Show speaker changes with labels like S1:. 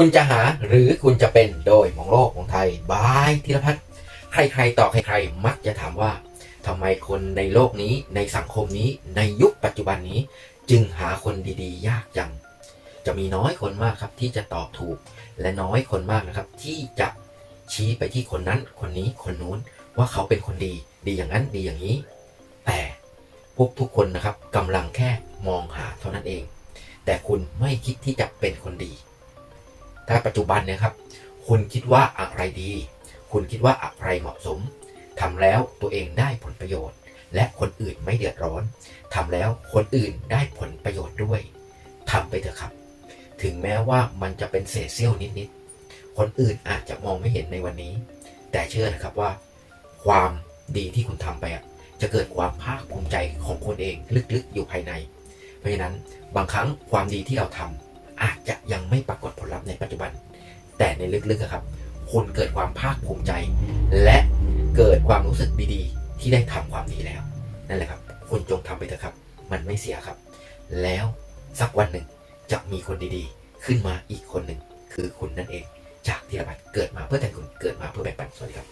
S1: คุณจะหาหรือคุณจะเป็นโดยมองโลกมองไทยบายธีรพัฒน์ใครๆต่อใครๆมักจะถามว่าทำไมคนในโลกนี้ในสังคมนี้ในยุคปัจจุบันนี้ จึงหาคนดีๆ ยากจัง จะมีน้อยคนมากครับที่จะตอบถูก และน้อยคนมากนะครับ ที่จะชี้ไปที่คนนั้น คนนี้คนนู้นว่าเขาเป็นคนดี ดีอย่างนั้นดีอย่างนี้ แต่พวกทุกคนนะครับกำลังแค่มองหาเท่านั้นเอง แต่คุณไม่คิดที่จะเป็นคนดี ถ้าปัจจุบันนี่ยครับ คุณคิดว่าอะไรดี คุณคิดว่าอะไรเหมาะสมทำแล้วตัวเองได้ผลประโยชน์ และคนอื่นไม่เดือดร้อนทำแล้วคนอื่นได้ผลประโยชน์ด้วยทำไปเถอะครับ ถึงแม้ว่ามันจะเป็นเศษเสี้ยวนิดๆ คนอื่นอาจจะมองไม่เห็นในวันนี้ แต่เชื่อนะครับว่า ความดีที่คุณทำไปอะจะเกิดความภาคภูมิใจของคนเองลึกๆอยู่ภายใน เพราะฉะนั้นบางครั้งความดีที่เราทำอาจจะยังไม่ปร ในลึกๆครับคุณเกิดความภาคภูมิใจ และเกิดความรู้สึกดีๆ ที่ได้ทำความดีแล้ว นั่นแหละครับคุณจงทำไปเถอะครับ มันไม่เสียครับ แล้วสักวันหนึ่งจะมีคนดีๆ ขึ้นมาอีกคนหนึ่งคือคุณนั่นเอง จากที่ระบาดเกิดมาเพื่อแต่คุณเกิดมาเพื่อแบ่งปันสวัสดีครับ